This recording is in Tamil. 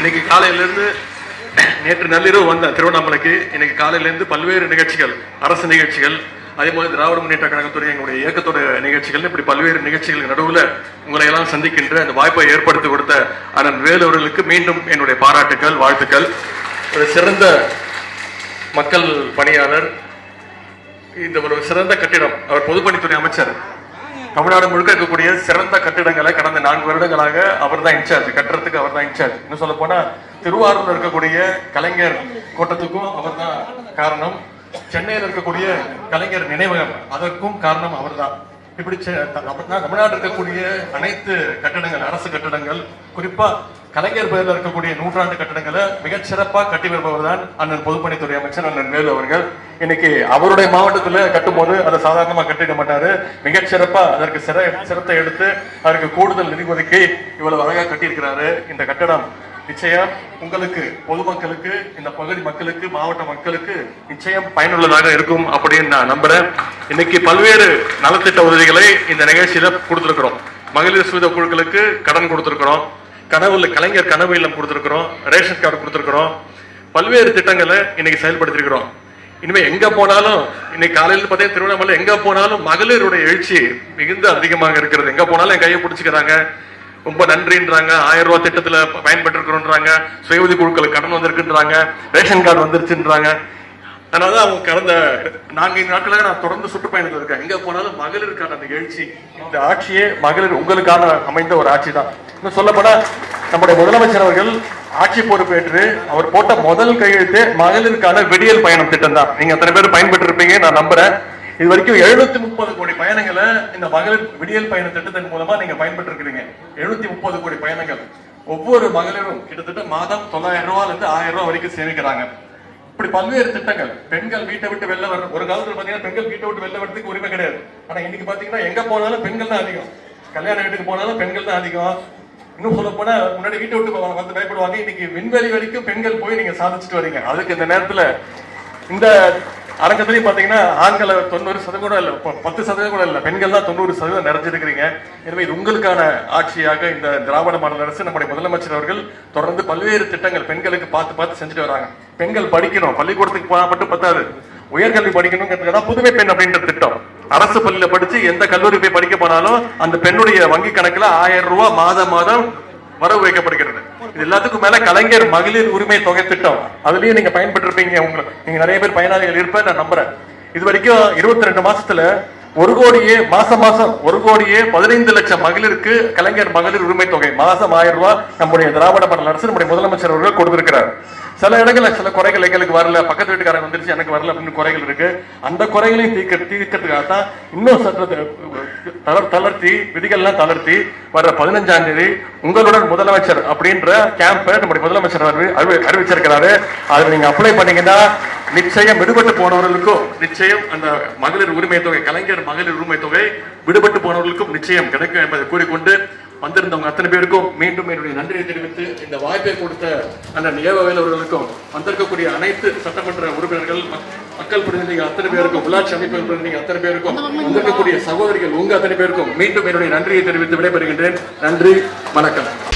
இன்னைக்கு காலையிலேருந்து நேற்று நள்ளிரவு வந்தேன் திருவண்ணாமலைக்கு இன்னைக்கு காலையிலேருந்து பல்வேறு நிகழ்ச்சிகள் அரசு நிகழ்ச்சிகள் அதே மாதிரி திராவிட முன்னேற்ற கழகத்துறை எங்களுடைய இயக்கத்தோட நிகழ்ச்சிகள் இப்படி பல்வேறு நிகழ்ச்சிகளுக்கு நடுவில் உங்களை எல்லாம் சந்திக்கின்ற அந்த வாய்ப்பை ஏற்படுத்தி கொடுத்த அண்ணன் வேலூர்களுக்கு மீண்டும் என்னுடைய பாராட்டுக்கள் வாழ்த்துக்கள். ஒரு சிறந்த மக்கள் பணியாளர் இந்த ஒரு சிறந்த கட்டிடம் அவர் பொதுப்பணித்துறை அமைச்சர். தமிழ்நாடு முழுக்க இருக்கக்கூடிய சிறந்த கட்டிடங்களை கடந்த நான்கு வருடங்களாக அவர் தான் இன்சார்ஜ் கட்டுறதுக்கு அவர் தான் இன்சார்ஜ் இன்னும் சொல்ல போனா திருவாரூர்ல இருக்கக்கூடிய கலைஞர் கோட்டத்துக்கும் அவர் தான் காரணம். சென்னையில் இருக்கக்கூடிய கலைஞர் நினைவகம் அதற்கும் காரணம் அவர்தான். இப்படி தமிழ்நாடு தமிழ்நாட்டில் இருக்கக்கூடிய அனைத்து கட்டடங்கள் அரசு கட்டடங்கள் குறிப்பா கலைஞர் பெயரில் இருக்கக்கூடிய நூற்றாண்டு கட்டடங்களை மிகச்சிறப்பாக கட்டி வருபவர் தான் அண்ணன் பொதுப்பணித்துறை அமைச்சர் அண்ணன் வேலு அவர்கள். இன்னைக்கு அவருடைய மாவட்டத்தில் கட்டும்போது அதை சாதாரணமாக கட்டிட மாட்டாரு. மிகச்சிறப்பாக அதற்கு சிற சிரத்தை எடுத்து அதற்கு கூடுதல் நிதி ஒதுக்கி இவ்வளவு அழகாக கட்டியிருக்கிறாரு இந்த கட்டடம். நிச்சயம் உங்களுக்கு பொதுமக்களுக்கு இந்த பகுதி மக்களுக்கு மாவட்ட மக்களுக்கு நிச்சயம் பயனுள்ளதாக இருக்கும் அப்படின்னு நான் நம்புறேன். இன்னைக்கு பல்வேறு நலத்திட்ட உதவிகளை இந்த நிகழ்ச்சியில கொடுத்துருக்கிறோம். மகளிர் சுவித குழுக்களுக்கு கடன் கொடுத்துருக்கிறோம். கனவுல கலைஞர் கனவு இல்லம் கொடுத்துருக்குறோம் ரேஷன் கார்டு கொடுத்துருக்குறோம். பல்வேறு திட்டங்களை இன்னைக்கு செயல்படுத்திருக்கிறோம் இனிமே எங்க போனாலும் இன்னைக்கு காலையில் பார்த்தீங்கன்னா திருவண்ணாமலை எங்க போனாலும் மகளிருடைய எழுச்சி மிகுந்த அதிகமாக இருக்கிறது. எங்க போனாலும் என் கையை பிடிச்சிக்கிறாங்க. ரொம்ப நன்றின்றாங்க. ஆயிரம் ரூபாய் திட்டத்துல பயன்பெற்றிருக்கிறோன்றாங்க. சுய உதவி குழுக்களுக்கு கடன் வந்திருக்குன்றாங்க. Ration card வந்துருச்சுன்றாங்க. அதனால அவங்க கடந்த நான்கைந்து நாட்களாக நான் தொடர்ந்து சுற்றுப்பயணத்தில் இருக்கேன். எங்க போனாலும் மகளிருக்கான அந்த எழுச்சி இந்த ஆட்சியே மகளிர் உங்களுக்கான அமைந்த ஒரு ஆட்சி தான். இன்னும் சொல்லப்போனா நம்முடைய முதலமைச்சர் அவர்கள் ஆட்சி பொறுப்பேற்று அவர் போட்ட முதல் கையெழுத்து மகளிருக்கான விடியல் பயணம் திட்டம் தான். நீங்க அத்தனை பேர் பயன்பெற்றிருப்பீங்க நான் நம்புறேன். இது வரைக்கும் எழுநூத்தி முப்பது கோடி பயணங்களை இந்த மகளிர் விடியல் பயண திட்டத்தின் மூலமா நீங்க பயன்பெற்று இருக்கிறீங்க எழுநூத்தி முப்பது கோடி பயணங்கள். ஒவ்வொரு மகளிரும் கிட்டத்தட்ட மாதம் தொள்ளாயிரம் ரூபாயில இருந்து ஆயிரம் ரூபாய் வரைக்கும் சேமிக்கிறாங்க. இப்படி பல்வேறு திட்டங்கள். பெண்கள் வீட்டை விட்டு வெளில வர ஒரு காலத்துல பாத்தீங்கன்னா பெண்கள் வீட்டை விட்டு வெளில வரதுக்கு உரிமை கிடையாது. ஆனா இன்னைக்கு பாத்தீங்கன்னா எங்க போனாலும் பெண்கள் தான் அதிகம். கல்யாண வீட்டுக்கு போனாலும் பெண்கள் தான் அதிகம். இன்னும் சொல்ல போனா முன்னாடி வீட்டை விட்டு போவாங்க, வந்து பயப்படுவாங்க. இன்னைக்கு விண்வெளி வரைக்கும் பெண்கள் போய் நீங்க சாதிச்சுட்டு வரீங்க. அதுக்கு இந்த நேரத்துல இந்த அரங்கத்திலையும் பாத்தீங்கன்னா ஆண்களை தொண்ணூறு சதவீதம் கூட இல்ல பத்து சதவீதம் கூட இல்ல பெண்கள் தான் தொண்ணூறு சதவீதம் நிறைஞ்சிருக்கிறீங்க. எனவே இது உங்களுக்கான ஆட்சியாக இந்த திராவிட மாநில அரசு நம்முடைய முதலமைச்சர் அவர்கள் தொடர்ந்து பல்வேறு திட்டங்கள் பெண்களுக்கு பார்த்து பார்த்து செஞ்சுட்டு வராங்க. பெண்கள் படிக்கணும். பள்ளிக்கூடத்துக்கு போனா மட்டும் பத்தாது. உயர்கல்வி படிக்கணுங்கிறதுக்கு புதுமை பெண் அப்படின்ற திட்டம். அரசு பள்ளியில படிச்சு எந்த கல்லூரி போய் படிக்க போனாலும் அந்த பெண்ணுடைய வங்கி கணக்குல ஆயிரம் ரூபாய் மாதம் மாதம் வரவு வைக்கப்படுகிறது. இது எல்லாத்துக்கும் மேல கலைஞர் மகளிர் உரிமை தொகை திட்டம். அதுலயும் நீங்க பயன்பெற்றிருப்பீங்க உங்களுக்கு நீங்க நிறைய பேர் பயனாளிகள் இருப்பேன் நான் நம்புறேன். இது வரைக்கும் இருபத்தி ரெண்டு மாசத்துல ஒரு கோடியே மாசம் மாசம் ஒரு கோடியே பதினைந்து லட்சம் மகளிருக்கு கலைஞர் மகளிர் உரிமை தொகை மாசம் ஆயிரம் ரூபாய் நம்முடைய திராவிட மாடல் அரசு நம்முடைய முதலமைச்சர் அவர்கள் கொடுத்திருக்கிறார். சில இடங்களில் சில குறைகள் எங்களுக்கு வரல. பக்கத்து வீட்டுக்காரங்க வந்துருச்சு எனக்கு வரல அப்படின்னு குறைகள் இருக்கு. அந்த குறைகளையும் தீர்க்க தீர்க்கிறதுக்காக தான் இன்னும் சற்று தளர் தளர்த்தி விதிகள்லாம் தளர்த்தி வர பதினஞ்சாம் தேதி உங்களுடன் முதலமைச்சர் அப்படின்ற கேம்பை நம்முடைய முதலமைச்சர் அறிவிச்சிருக்கிறாரு. அதுல நீங்க அப்ளை பண்ணீங்கன்னா நிச்சயம் விடுபட்டு போனவர்களுக்கும் நிச்சயம் அந்த மகளிர் உரிமை தொகை கலைஞர் மகளிர் உரிமை தொகை விடுபட்டு போனவர்களுக்கும் நிச்சயம் கிடைக்கும் என்பதை கூறிக்கொண்டு வந்திருந்தவங்க அத்தனை பேருக்கும் மீண்டும் என்னுடைய நன்றியை தெரிவித்து இந்த வாய்ப்பை கொடுத்த அந்த ஏவவேல் அவர்களுக்கும் வந்திருக்கக்கூடிய அனைத்து சட்டமன்ற உறுப்பினர்கள் மக்கள் பிரதிநிதிகள் அத்தனை பேருக்கும் உள்ளாட்சி அமைப்புகள் பிரதிநிதிகள் அத்தனை பேருக்கும் வந்திருக்கக்கூடிய சகோதரிகள் உங்க அத்தனை பேருக்கும் மீண்டும் என்னுடைய நன்றியை தெரிவித்து விடைபெறுகின்றேன். நன்றி வணக்கம்.